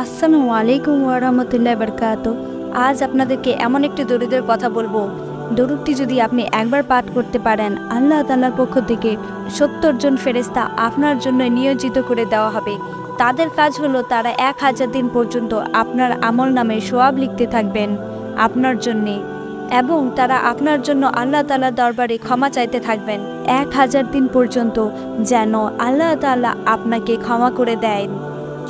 আসসালামু আলাইকুম ওয়ারহমতুল্লাহ বরকাত আজ আপনাদেরকে এমন একটি দরুদের কথা বলব। দরুদটি যদি আপনি একবার পাঠ করতে পারেন, আল্লাহ তাল্লার পক্ষ থেকে সত্তর জন ফেরেস্তা আপনার জন্য নিয়োজিত করে দেওয়া হবে। তাদের কাজ হলো তারা এক হাজার দিন পর্যন্ত আপনার আমল নামে সোয়াব লিখতে থাকবেন আপনার জন্যে এবং তারা আপনার জন্য আল্লাহ তালার দরবারে ক্ষমা চাইতে থাকবেন। এক হাজার দিন পর্যন্ত যেন আল্লাহ তাআলা আপনাকে ক্ষমা করে দেন।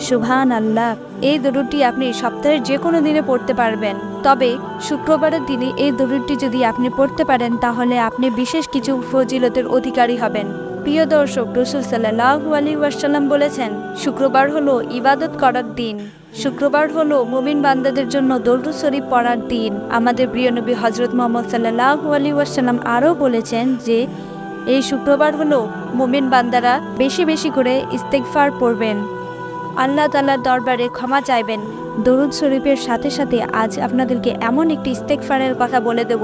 সুবহান আল্লাহ এই দরুদটি আপনি সপ্তাহের যে কোনো দিনে পড়তে পারবেন। তবে শুক্রবারের দিনে এই দরুদটি যদি আপনি পড়তে পারেন, তাহলে আপনি বিশেষ কিছু ফজিলতের অধিকারী হবেন। প্রিয় দর্শক, রসুল সাল্লাহু আলী ওয়াসাল্লাম বলেছেন, শুক্রবার হলো ইবাদত করার দিন। শুক্রবার হলো মুমিন বান্দাদের জন্য দরুদ শরীফ পড়ার দিন। আমাদের প্রিয় নবী হজরত মোহাম্মদ সাল্লাহু আলী ওয়াসাল্লাম আরও বলেছেন যে, এই শুক্রবার হলো মুমিন বান্দারা বেশি বেশি করে ইস্তেকফার পড়বেন। আল্লাহ তালার দরবারে ক্ষমা চাইবেন। দরুদ শরীফের সাথে সাথে আজ আপনাদেরকে এমন একটি ইস্তেকফারের কথা বলে দেব।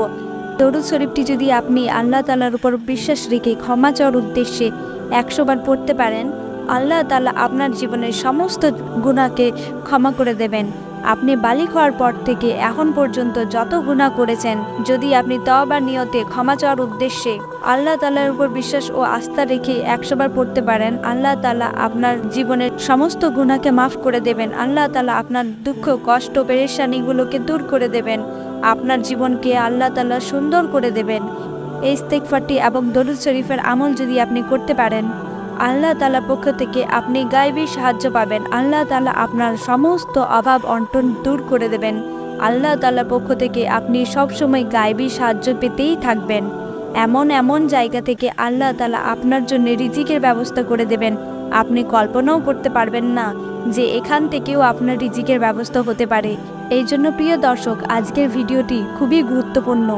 দরুদ শরীফটি যদি আপনি আল্লাহ তালার উপর বিশ্বাস রেখে ক্ষমা চাওয়ার উদ্দেশ্যে একশোবার পড়তে পারেন, আল্লাহ তালা আপনার জীবনের সমস্ত গুণাকে ক্ষমা করে দেবেন। আপনি বালিক হওয়ার পর থেকে এখন পর্যন্ত যত গুণা করেছেন, যদি আপনি তবার নিয়তে ক্ষমা চাওয়ার উদ্দেশ্যে আল্লাহ তালার উপর বিশ্বাস ও আস্থা রেখে একশোবার পড়তে পারেন, আল্লাহ তালা আপনার জীবনের সমস্ত গুণাকে মাফ করে দেবেন, আল্লাহ তালা আপনার দুঃখ, কষ্ট, পেরেশানিগুলোকে দূর করে দেবেন, আপনার জীবনকে আল্লাহ তালা সুন্দর করে দেবেন। এই ইস্তেকফারটি এবং দরুদ শরীফের আমল যদি আপনি করতে পারেন আল্লাহ তালা পক্ষ থেকে আপনি গায়েবী সাহায্য পাবেন। আল্লাহ তালা আপনার সমস্ত অভাব অন্টন দূর করে দেবেন। আল্লাহ তালার পক্ষ থেকে আপনি সবসময় গায়েবী সাহায্য পেতেই থাকবেন। এমন এমন জায়গা থেকে আল্লাহ তালা আপনার জন্য রিজিকের ব্যবস্থা করে দেবেন। আপনি কল্পনাও করতে পারবেন না যে এখান থেকেও আপনার রিজিকের ব্যবস্থা হতে পারে। এই জন্য প্রিয় দর্শক, আজকের ভিডিওটি খুবই গুরুত্বপূর্ণ।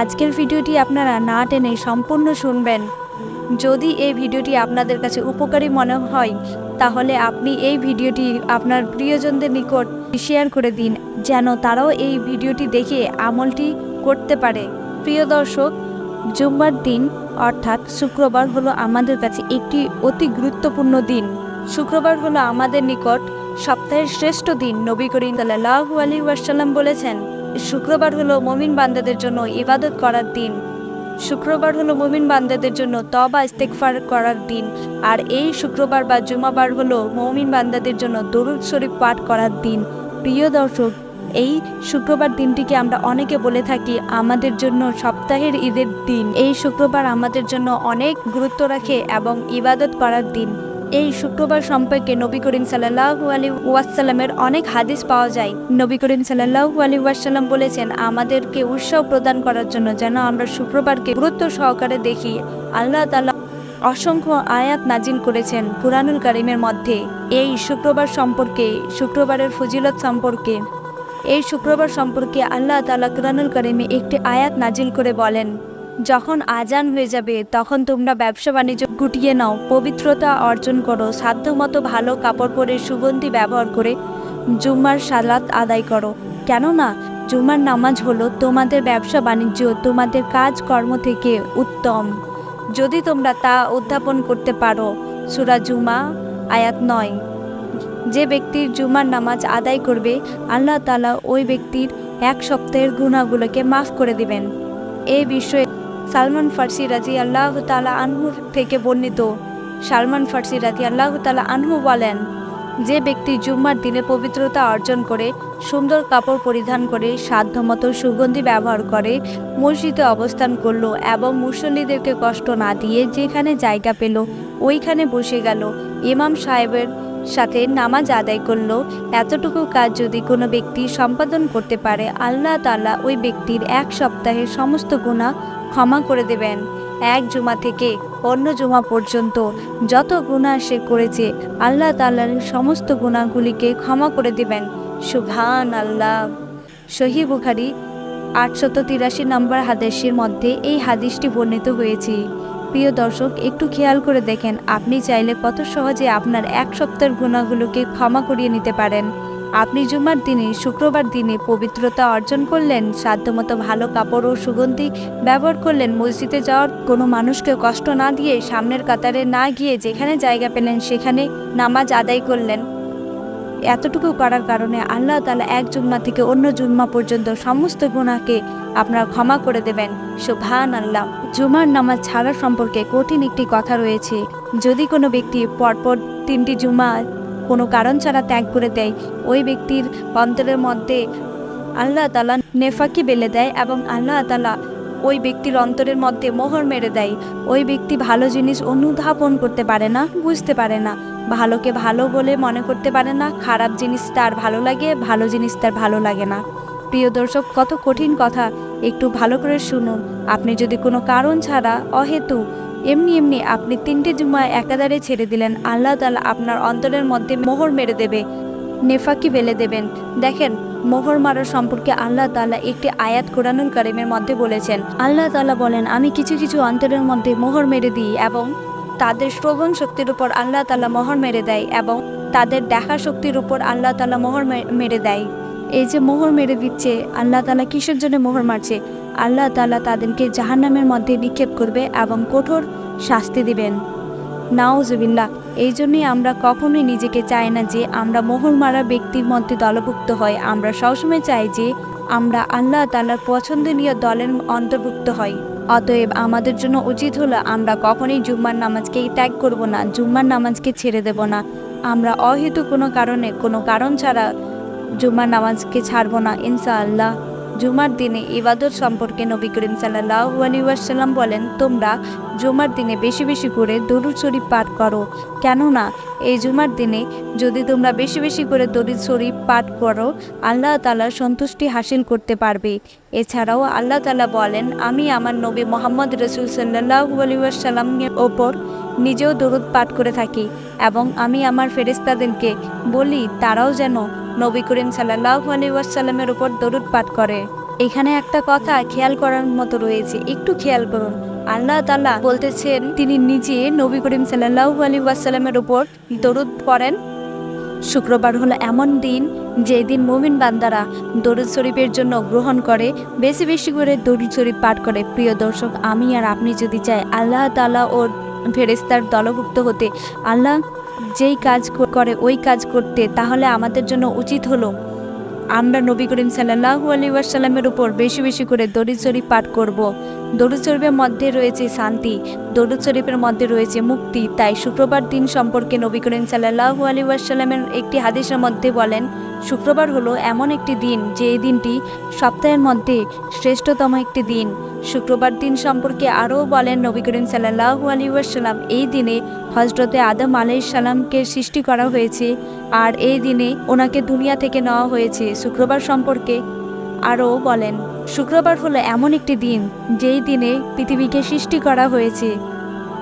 আজকের ভিডিওটি আপনারা না টেনে সম্পূর্ণ শুনবেন। যদি এই ভিডিওটি আপনাদের কাছে উপকারী মনে হয়, তাহলে আপনি এই ভিডিওটি আপনার প্রিয়জনদের নিকট শেয়ার করে দিন, যেন তারাও এই ভিডিওটি দেখে আমলটি করতে পারে। প্রিয় দর্শক জুম্বার দিন, অর্থাৎ শুক্রবার হলো আমাদের কাছে একটি অতি গুরুত্বপূর্ণ দিন। শুক্রবার হলো আমাদের নিকট সপ্তাহের শ্রেষ্ঠ দিন, নবী করিম সাল্লাহু আলী ওয়াসাল্লাম বলেছেন, শুক্রবার হলো মমিন বান্দাদের জন্য ইবাদত করার দিন। শুক্রবার হলো মুমিন বান্দাদের জন্য তবা ইস্তেকফার করার দিন। আর এই শুক্রবার বা জুমাবার হলো মৌমিন বান্দাদের জন্য দরুদ শরীফ পাঠ করার দিন। প্রিয় দর্শক, এই শুক্রবার দিনটিকে আমরা অনেকে বলে থাকি আমাদের জন্য সপ্তাহের ঈদের দিন। এই শুক্রবার আমাদের জন্য অনেক গুরুত্ব রাখে এবং ইবাদত করার দিন। এই শুক্রবার সম্পর্কে নবী করিম সাল্লাহু আলী ওয়াসাল্লামের অনেক হাদিস পাওয়া যায়। নবী করিম সাল্লাহু আলী ওয়াসাল্লাম বলেছেন, আমাদেরকে উৎসাহ প্রদান করার জন্য যেন আমরা শুক্রবারকে গুরুত্ব সহকারে দেখি। আল্লাহ তালা অসংখ্য আয়াত নাজিল করেছেন কুরআনুল কারিমের মধ্যে। এই শুক্রবার সম্পর্কে, শুক্রবারের ফজিলত সম্পর্কে। এই শুক্রবার সম্পর্কে আল্লাহ তালা কুরআনুল কারিমে একটি আয়াত নাজিল করে বলেন যখন আজান হয়ে যাবে, তখন তোমরা ব্যবসা বাণিজ্য গুটিয়ে নাও, পবিত্রতা অর্জন করো, সাধ্যমতো ভালো কাপড় পরে সুগন্ধি ব্যবহার করে জুম্মার সালাত আদায় করো। কেননা, জুম্মার নামাজ হলো তোমাদের ব্যবসা বাণিজ্য, তোমাদের কাজ কর্ম থেকে উত্তম। যদি তোমরা তা উদ্যাপন করতে পারো, সুরা জুমা আয়াত নয়। যে ব্যক্তির জুমার নামাজ আদায় করবে, আল্লাহ তালা ওই ব্যক্তির এক সপ্তাহের গুণাগুলোকে মাফ করে দিবেন। এই বিষয়ে সালমান ফার্সি রাজি আল্লাহ তালা আনহু থেকে বর্ণিত। সালমান ফার্সি রাজি আল্লাহ তালা আনহু বলেন, যে ব্যক্তি জুম্মার দিনে পবিত্রতা অর্জন করে, সুন্দর কাপড় পরিধান করে, সাধ্যমতো সুগন্ধি ব্যবহার করে, মসজিদে অবস্থান করল এবং মুসল্লিদেরকে কষ্ট না দিয়ে যেখানে জায়গা পেল, ওইখানে বসে গেল। ইমাম সাহেবের সাথে নামাজ আদায় করল। এতটুকু কাজ যদি কোনো ব্যক্তি সম্পাদন করতে পারে, আল্লাহ তাআলা ওই ব্যক্তির এক সপ্তাহের সমস্ত গুণা ক্ষমা করে দেবেন। এক জুমা থেকে অন্য জুমা পর্যন্ত যত গুণা সে করেছে, আল্লাহ তাআলার সমস্ত গুণাগুলিকে ক্ষমা করে দেবেন। সুভান আল্লাহ সহি বুখারি আটশত তিরাশি নম্বর হাদিসের মধ্যে এই হাদিসটি বর্ণিত হয়েছে। প্রিয় দর্শক, একটু খেয়াল করে দেখেন, আপনি চাইলে কত সহজে আপনার এক সপ্তাহের গুণাগুলোকে ক্ষমা করিয়ে নিতে পারেন। আপনি জুমার দিনে, শুক্রবার দিনে পবিত্রতা অর্জন করলেন, সাধ্যমতো ভালো কাপড় ও সুগন্ধি ব্যবহার করলেন, মসজিদে যাওয়ার কোনো মানুষকে কষ্ট না দিয়ে সামনের কাতারে না গিয়ে যেখানে জায়গা পেলেন সেখানে নামাজ আদায় করলেন। এতটুকু করার কারণে আল্লাহ তালা এক জুম্মা থেকে অন্য জুম্মা পর্যন্ত সমস্ত গুণাকে আপনারা ক্ষমা করে দেবেন। সুভান আল্লাহ জুমার নামাজ ছাড়া সম্পর্কে কঠিন একটি কথা রয়েছে। যদি কোনো ব্যক্তি পরপর তিনটি জুমা কোনো কারণ ছাড়া ত্যাগ করে দেয়। ওই ব্যক্তির অন্তরের মধ্যে আল্লাহ তালা নেফাকি বেলে দেয় এবং আল্লাহ তালা ওই ব্যক্তির অন্তরের মধ্যে মোহর মেরে দেয়। ওই ব্যক্তি ভালো জিনিস অনুধাবন করতে পারে না, বুঝতে পারে না। ভালোকে ভালো বলে মনে করতে পারে না, খারাপ জিনিস তার ভালো লাগে, ভালো জিনিস তার ভালো লাগে না। প্রিয় দর্শক, কত কঠিন কথা, একটু ভালো করে শুনুন। আপনি যদি কোনো কারণ ছাড়া অহেতু এমনি এমনি আপনি তিনটে জুমা একাধারে ছেড়ে দিলেন। আল্লাহ তালা আপনার অন্তরের মধ্যে মোহর মেরে দেবে, নেফাকি বেলে দেবেন। দেখেন, মোহর মারার সম্পর্কে আল্লাহ তালা একটি আয়াত কোরআনুল কারিমের মধ্যে বলেছেন, আল্লাহ তালা বলেন, আমি কিছু কিছু অন্তরের মধ্যে মোহর মেরে দিই এবং তাদের শ্রবণ শক্তির উপর আল্লাহ তালা মোহর মেরে দেয় এবং তাদের দেখা শক্তির উপর আল্লাহ তালা মোহর মেরে দেয়। এই যে মোহর মেরে দিচ্ছে, আল্লাহ তালা কিসের জন্য মোহর মারছে? আল্লাহ তালা তাদেরকে জাহান্নামের মধ্যে নিক্ষেপ করবে এবং কঠোর শাস্তি দিবেন। নাউজবিল্লাহ, এই জন্যই আমরা কখনোই নিজেকে চাই না যে আমরা মোহর মারা ব্যক্তির মধ্যে দলভুক্ত হয় আমরা সবসময় চাই যে আমরা আল্লাহ তালার পছন্দনীয় দলের অন্তর্ভুক্ত হই। অতএব আমাদের জন্য উচিত হলো আমরা কখনোই জুম্মার নামাজকে ত্যাগ করব না, জুম্মার নামাজকে ছেড়ে দেব না। আমরা অহেতু কোনো কারণে, কোনো কারণ ছাড়া জুম্মার নামাজকে ছাড়বো না, ইনশাআল্লাহ। জুমার দিনে ইবাদত সম্পর্কে নবী করিম সাল্লাহ বলেন, তোমরা জুমার দিনে বেশি বেশি করে দরুদ শরীফ পাঠ করো। কেননা, এই জুমার দিনে যদি তোমরা বেশি বেশি করে দরুদ শরীফ পাঠ করো, আল্লাহ তালা সন্তুষ্টি হাসিল করতে পারবে। এছাড়াও আল্লাহ তালা বলেন, আমি আমার নবী মোহাম্মদ রসুল সাল্লাহু আলী ওয়াসাল্লামের ওপর নিজেও দরুদ পাঠ করে থাকি এবং আমি আমার ফেরেস্তাদেরকে বলি, তারাও যেন নবী করিম সাল্লাহ আলী ওয়াসাল্লামের উপর দরুদ পাঠ করে। এখানে একটা কথা খেয়াল করার মতো রয়েছে, একটু খেয়াল করুন। আল্লাহ তাল্লাহ বলতেছেন, তিনি নিজে নবী করিম সাল্লাহ আলী ওয়াসাল্লামের উপর দরুদ পড়েন। শুক্রবার হলো এমন দিন যে দিন মুমিন বান্দারা দরুদ শরীফের জন্য গ্রহণ করে, বেশি বেশি করে দরুদ শরীফ পাঠ করে। প্রিয় দর্শক, আমি আর আপনি যদি চাই, আল্লাহ তালা ও ফেরেস্তার দলভুক্ত হতে। আল্লাহ যেই কাজ করে ওই কাজ করতে। তাহলে আমাদের জন্য উচিত হলো আমরা নবী করিম সাল্লাহু আলী ওয়াসাল্লামের উপর বেশি বেশি করে দরুদ শরীফ পাঠ করব। দরুদ শরীফের মধ্যে রয়েছে শান্তি, দরুদ শরীফের মধ্যে রয়েছে মুক্তি। তাই শুক্রবার দিন সম্পর্কে নবী করিম সাল্লাহু আলী ওয়াসাল্লামের একটি হাদিসের মধ্যে বলেন, শুক্রবার হলো এমন একটি দিন যে দিনটি সপ্তাহের মধ্যে শ্রেষ্ঠতম একটি দিন। শুক্রবার দিন সম্পর্কে আরও বলেন নবী করিম সাল্লাহু আলী ওয়াসাল্লাম, এই দিনে হজরতে আদম আলাই সালামকে সৃষ্টি করা হয়েছে আর এই দিনে ওনাকে দুনিয়া থেকে নেওয়া হয়েছে। শুক্রবার সম্পর্কে আরও বলেন, শুক্রবার হলো এমন একটি দিন, যেই দিনে পৃথিবীকে সৃষ্টি করা হয়েছে।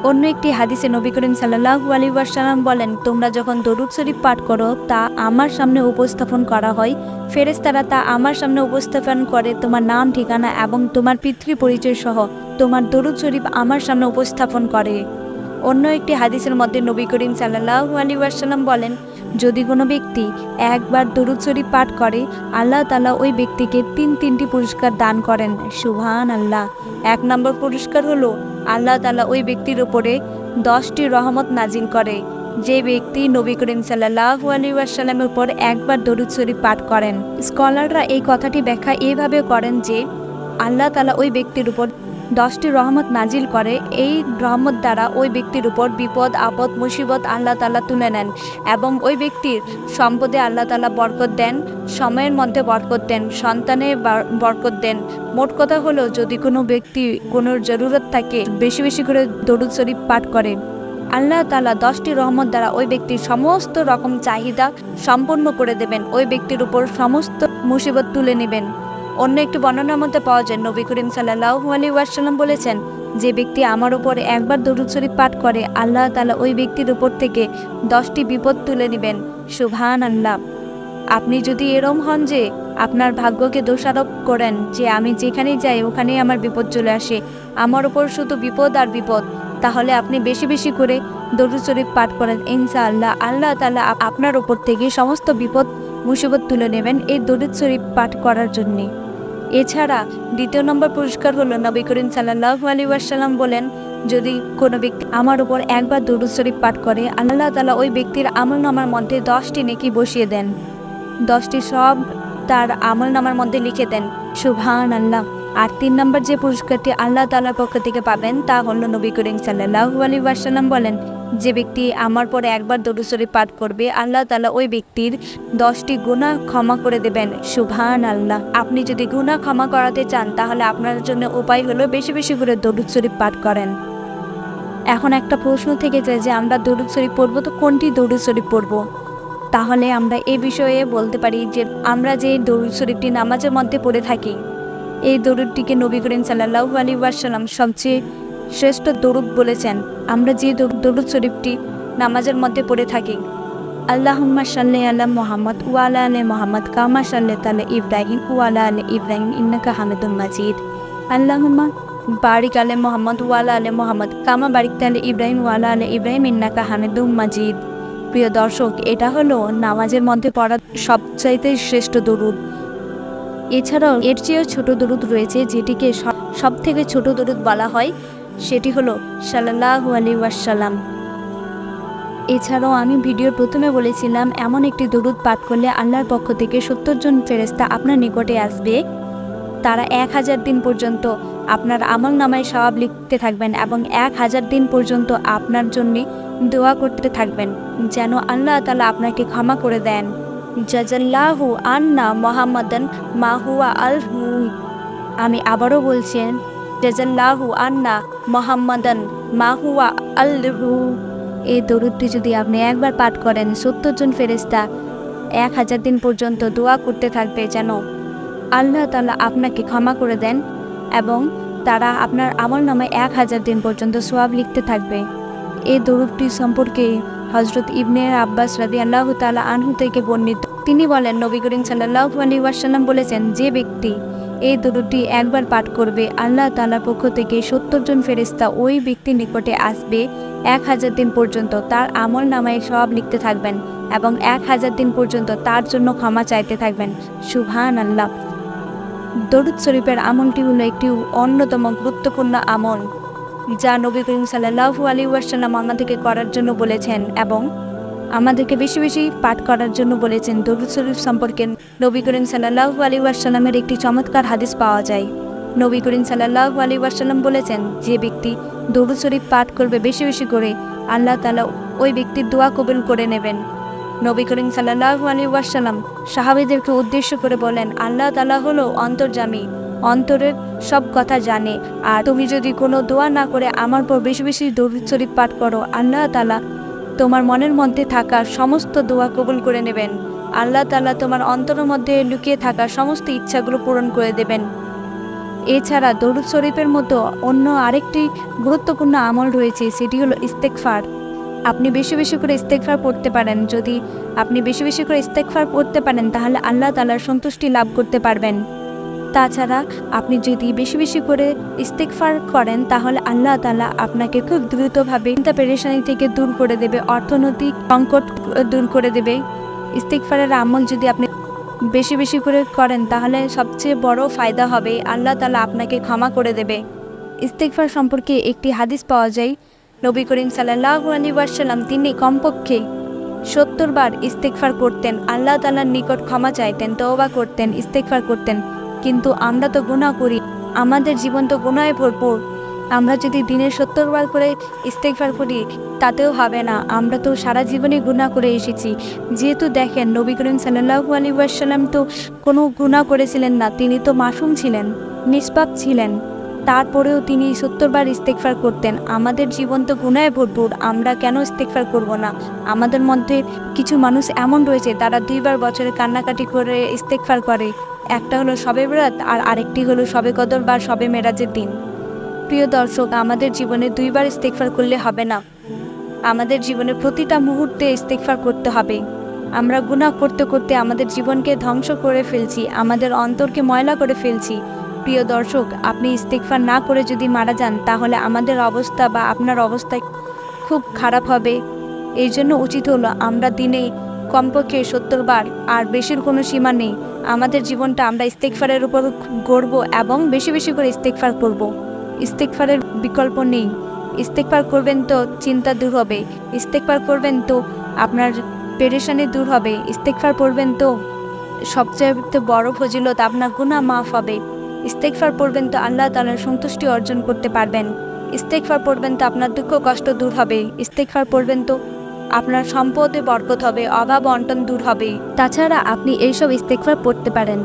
অন্য একটি হাদিসে নবী করিম সাল্লাহু আলী ওয়াসাল্লাম বলেন, তোমরা যখন দরুদ শরীফ পাঠ করো, তা আমার সামনে উপস্থাপন করা হয়। ফেরেস্তারা তা আমার সামনে উপস্থাপন করে, তোমার নাম, ঠিকানা এবং তোমার পিতৃ পরিচয় সহ তোমার দরুদ শরীফ আমার সামনে উপস্থাপন করে। অন্য একটি হাদিসের মধ্যে নবী করিম সাল্লাহু আলী ওয়াসাল্লাম বলেন যদি কোনো ব্যক্তি একবার দরুদ শরীফ পাঠ করে, আল্লাহ তালা ওই ব্যক্তিকে তিন তিনটি পুরস্কার দান করেন। সুহান আল্লাহ এক নম্বর পুরস্কার হলো আল্লাহ তালা ওই ব্যক্তির উপরে দশটি রহমত নাজিল করে। যে ব্যক্তি নবী করিম সাল্লাহু আলী ওয়াসাল্লামের উপর একবার দরুদ শরীফ পাঠ করেন। স্কলাররা এই কথাটি ব্যাখ্যা এইভাবে করেন যে, আল্লাহ তালা ওই ব্যক্তির উপর দশটি রহমত নাজিল করে, এই রহমত দ্বারা ওই ব্যক্তির উপর বিপদ, আপদ, মুসিবত আল্লাহ তালা তুলে নেন এবং ওই ব্যক্তির সম্পদে আল্লাহ তালা বরকত দেন, সময়ের মধ্যে বরকত দেন, সন্তানে বার- বরকত দেন। মোট কথা হলো, যদি কোনো ব্যক্তি কোনো জরুরত থাকে, বেশি বেশি করে দরুদ শরীফ পাঠ করে। আল্লাহ তালা দশটি রহমত দ্বারা ওই ব্যক্তির সমস্ত রকম চাহিদা সম্পন্ন করে দেবেন, ওই ব্যক্তির উপর সমস্ত মুসিবত তুলে নেবেন। অন্য একটি বর্ণনার মধ্যে পাওয়া যায়, নবী করিম সাল্লাহু আলী ওয়াসাল্লাম বলেছেন, যে ব্যক্তি আমার উপর একবার দরুদ শরীফ পাঠ করে, আল্লাহ তালা ওই ব্যক্তির উপর থেকে দশটি বিপদ তুলে নেবেন। সুবহান আল্লাহ আপনি যদি এরম হন যে আপনার ভাগ্যকে দোষারোপ করেন, যে আমি যেখানেই যাই, ওখানেই আমার বিপদ চলে আসে, আমার উপর শুধু বিপদ আর বিপদ, তাহলে আপনি বেশি বেশি করে দরুদ শরীফ পাঠ করেন। ইনশা আল্লাহ আল্লাহ তালা আপনার উপর থেকে সমস্ত বিপদ, মুসিবত তুলে নেবেন এই দরুদ শরীফ পাঠ করার জন্যে। এছাড়া দ্বিতীয় নম্বর পুরস্কার হলো নবী করিম সাল্লাহু আলী ওয়াসাল্লাম বলেন, যদি কোনো ব্যক্তি আমার উপর একবার দরুদ শরীফ পাঠ করে, আল্লাহ তালা ওই ব্যক্তির আমল নামার মধ্যে দশটি নেকি বসিয়ে দেন। দশটি সব তার আমল নামার মধ্যে লিখে দেন সুবহান আল্লাহ আর তিন নম্বর যে পুরস্কারটি আল্লাহ তালার পক্ষ থেকে পাবেন, তা হলো নবী করিম সাল্লাহ আলী ওয়াসাল্লাম বলেন যে ব্যক্তি আমার পরে একবার দরুদ শরীফ পাঠ করবে, আল্লাহ তালা ওই ব্যক্তির দশটি গুণা ক্ষমা করে দেবেন। সুভান আল্লাহ আপনি যদি গুণা ক্ষমা করাতে চান, তাহলে আপনার জন্য উপায় হলো বেশি বেশি করে দরুদ শরীফ পাঠ করেন। এখন একটা প্রশ্ন থেকে যায় যে আমরা দরুদ শরীফ পড়ব তো কোনটি দরুদ শরীফ পড়ব? তাহলে আমরা এ বিষয়ে বলতে পারি যে আমরা যে দরুদ শরীফটি নামাজের মধ্যে পড়ে থাকি, এই দরুদটিকে নবী করিম সাল্লাহু আলী ওয়াসাল্লাম সবচেয়ে শ্রেষ্ঠ দরুদ বলেছেন, আমরা যে দরুদ- শরীফটি নামাজের মধ্যে পড়ে থাকি। আল্লাহুম্মা সাল্লি আলা মোহাম্মদ ওয়ালা আলে মোহাম্মদ কামা সাল্লি তালে ইব্রাহিম ওয়ালা আলে ইব্রাহিম ইন্নাকা হামিদুল মাজিদ। আল্লাহুম্মা বারিক আলে মোহাম্মদ ওয়ালা আলে মোহাম্মদ কামা বারিক তালে ইব্রাহিম ওয়ালা আলে ইব্রাহিম ইন্নাকা হামিদুল মাজিদ। প্রিয় দর্শক, এটা হলো নামাজের মধ্যে পড়া সবচাইতে শ্রেষ্ঠ দরুদ। এছাড়াও এর চেয়েও ছোট দরুদ রয়েছে, যেটিকে সব থেকে ছোট দরুদ বলা হয় সেটি হলো সাল্লাহু আলী ওয়াসাল্লাম। এছাড়াও আমি ভিডিওর প্রথমে বলেছিলাম, এমন একটি দরুদ পাঠ করলে আল্লাহর পক্ষ থেকে সত্তর জন ফেরেস্তা আপনার নিকটে আসবে। তারা এক হাজার দিন পর্যন্ত আপনার আমল নামায় সবাব লিখতে থাকবেন এবং এক হাজার দিন পর্যন্ত আপনার জন্যে দোয়া করতে থাকবেন, যেন আল্লাহ তালা আপনাকে ক্ষমা করে দেন। জাজাল্লাহু আন্না মোহাম্মদন মাহুয়া আল আমি আবারও বলছেন জাজাল্লাহু আন্না মোহাম্মদন মাহুয়া আল এই দরুদটি যদি আপনি একবার পাঠ করেন সত্তর জন ফেরেস্তা এক হাজার দিন পর্যন্ত দোয়া করতে থাকবে যেন আল্লাহ তালা আপনাকে ক্ষমা করে দেন এবং তারা আপনার আমল নামে এক হাজার দিন পর্যন্ত সোয়াব লিখতে থাকবে। এই দরুদটি সম্পর্কে হজরত ইবনে আব্বাস রাদি আল্লাহ তালা আনহু থেকে বর্ণিত। তিনি বলেন, নবী করিম সাল্লাহ আলী ওয়াসাল্লাম বলেছেন, যে ব্যক্তি এই দরুদটি একবার পাঠ করবে। আল্লাহ তালার পক্ষ থেকে সত্তর জন ফেরিস্তা ওই ব্যক্তির নিকটে আসবে। এক হাজার দিন পর্যন্ত তার আমল নামায় সব লিখতে থাকবেন এবং এক হাজার দিন পর্যন্ত তার জন্য ক্ষমা চাইতে থাকবেন। সুবহান আল্লাহ দরুদ শরীফের আমলটি হলো একটি অন্যতম গুরুত্বপূর্ণ আমল, যা নবী করিম সাল্লাহু আলী ওয়াসাল্লাম আমাদেরকে করার জন্য বলেছেন এবং আমাদেরকে বেশি বেশি পাঠ করার জন্য বলেছেন, দরুদ শরীফ সম্পর্কে নবী করিম সাল্লাহু আলী ওয়াসাল্লামের একটি চমৎকার হাদিস পাওয়া যায়। নবী করিম সাল্লাহু আলী ওয়াসাল্লাম বলেছেন, যে ব্যক্তি দরুদ শরীফ পাঠ করবে বেশি বেশি করে, আল্লাহ তালা ওই ব্যক্তির দোয়া কবুল করে নেবেন। নবী করিম সাল্লাহু আলী ওয়াসাল্লাম সাহাবিদেরকে উদ্দেশ্য করে বলেন, আল্লাহ তালা হলো অন্তর্জামী অন্তরের সব কথা জানে। আর তুমি যদি কোনো দোয়া না করে আমার পর বেশি বেশি দরুদ শরীফ পাঠ করো, আল্লাহ তালা তোমার মনের মধ্যে থাকা সমস্ত দোয়া কবুল করে নেবেন। আল্লাহ তালা তোমার অন্তরের মধ্যে লুকিয়ে থাকা সমস্ত ইচ্ছাগুলো পূরণ করে দেবেন। এছাড়া দরুদ শরীফের মতো অন্য আরেকটি গুরুত্বপূর্ণ আমল রয়েছে, সেটি হলো ইস্তেকফার আপনি বেশি বেশি করে ইস্তেকফার পড়তে পারেন। যদি আপনি বেশি বেশি করে ইস্তেকফার পড়তে পারেন, তাহলে আল্লাহ তালার সন্তুষ্টি লাভ করতে পারবেন। তাছাড়া আপনি যদি বেশি বেশি করে ইস্তেকফার করেন, তাহলে আল্লাহ তালা আপনাকে খুব দ্রুতভাবে চিন্তা পেরেশানি থেকে দূর করে দেবে, অর্থনৈতিক সংকট দূর করে দেবে। ইস্তেকফারের আমল যদি আপনি বেশি বেশি করে করেন, তাহলে সবচেয়ে বড় ফায়দা হবে, আল্লাহ তালা আপনাকে ক্ষমা করে দেবে। ইস্তেকফার সম্পর্কে একটি হাদিস পাওয়া যায়, নবী করিম সাল্লাহ আলী তিনি কমপক্ষে সত্তর বার ইস্তেকফার করতেন, আল্লাহ তালার নিকট ক্ষমা চাইতেন, তওবা করতেন ইস্তেকফার করতেন। কিন্তু আমরা তো গুনাহ করি, আমাদের জীবন তো গুণায় ভরপুর। আমরা যদি দিনের সত্তর বার করে ইস্তেকফার করি, তাতেও হবে না। আমরা তো সারা জীবনে গুনাহ করে এসেছি। যেহেতু দেখেন, নবী করিম সাল্লাহু আলী ওয়াসাল্লাম তো কোনো গুনাহ করেছিলেন না, তিনি তো মাসুম ছিলেন, নিষ্পাপ ছিলেন। তারপরেও তিনি সত্তর বার ইস্তেকফার করতেন। আমাদের জীবন তো গুণায় ভরপুর, আমরা কেন ইস্তেকফার করব না? আমাদের মধ্যে কিছু মানুষ এমন রয়েছে, তারা দুইবার বছরে কান্নাকাটি করে ইস্তেকফার করে। একটা হলো সবে বরাত আর আরেকটি হলো সবে কদর বা সবে মেরাজের দিন। প্রিয় দর্শক, আমাদের জীবনে দুইবার ইস্তেকফার করলে হবে না। আমাদের জীবনে প্রতিটা মুহূর্তে ইস্তেকফার করতে হবে। আমরা গুনাহ করতে করতে আমাদের জীবনকে ধ্বংস করে ফেলছি, আমাদের অন্তরকে ময়লা করে ফেলছি। প্রিয় দর্শক, আপনি ইস্তেকফার না করে যদি মারা যান, তাহলে আমাদের অবস্থা বা আপনার অবস্থা খুব খারাপ হবে। এই জন্য উচিত হলো আমরা দিনে কমপক্ষে সত্তর বার আর বেশির কোনো সীমা নেই। আমাদের জীবনটা আমরা ইস্তেকফারের উপর গড়ব এবং বেশি বেশি করে ইস্তেকফার করব। ইস্তেকফারের বিকল্প নেই। ইস্তেকবার করবেন তো চিন্তা দূর হবে। ইস্তেকবার করবেন তো আপনার পেরেশানি দূর হবে। ইস্তেকবার পড়বেন তো সবচেয়ে বড় ফজিলত আপনার গুণা মাফ হবে। ইস্তেকফার পড়বেন তো আল্লাহ তালার সন্তুষ্টি অর্জন করতে পারবেন। ইস্তেকফার পড়বেন তো আপনার দুঃখ কষ্ট দূর হবে। ইস্তেকফার পড়বেন তো আপনার সম্পদে বরকত হবে, অভাব অন্টন দূর হবে। তাছাড়া আপনি এইসব ইস্তেকফার পড়তে পারেন।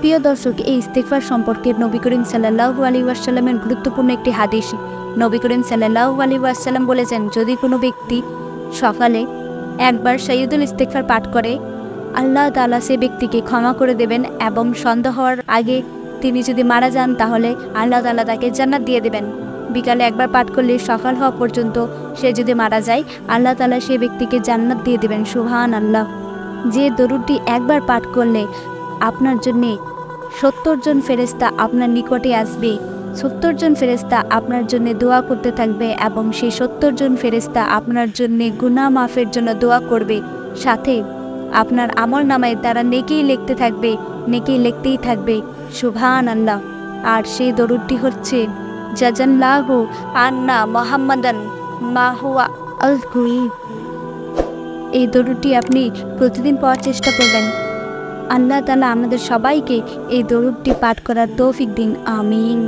প্রিয় দর্শক, এই ইস্তেকফার সম্পর্কে নবী করিম সাল্লাহু আলী ওয়াসাল্লামের গুরুত্বপূর্ণ একটি হাদিস। নবী করিম সাল্লাহু আলী ওয়াসাল্লাম বলেছেন, যদি কোনো ব্যক্তি সকালে একবার সৈয়দুল ইস্তেকফার পাঠ করে, আল্লাহ তাআলা সে ব্যক্তিকে ক্ষমা করে দেবেন এবং সন্ধ্যা হওয়ার আগে তিনি যদি মারা যান, তাহলে আল্লাহ তাআলা তাকে জান্নাত দিয়ে দেবেন। বিকালে একবার পাঠ করলে সকাল হওয়া পর্যন্ত সে যদি মারা যায়, আল্লাহ তাআলা সে ব্যক্তিকে জান্নাত দিয়ে দেবেন সুহান আল্লাহ যে দরুদটি একবার পাঠ করলে আপনার জন্যে সত্তর জন ফেরেস্তা আপনার নিকটে আসবে, সত্তর জন ফেরেস্তা আপনার জন্য দোয়া করতে থাকবে এবং সেই সত্তর জন ফেরেস্তা আপনার জন্য গুনাহ মাফের জন্য দোয়া করবে। সাথে আপনার আমল নামায় তারা নেকেই লিখতে থাকবে, নেকেই লিখতেই থাকবে সুবহান আল্লাহ আর সেই দরুদটি হচ্ছে জাজাল্লাহু আন্না মোহাম্মদান মাহুয়া আল এই দরুদটি আপনি প্রতিদিন পড়ার চেষ্টা করবেন। আল্লাহ তালা আমাদের সবাইকে এই দরুদটি পাঠ করার তৌফিক দিন, আমিন।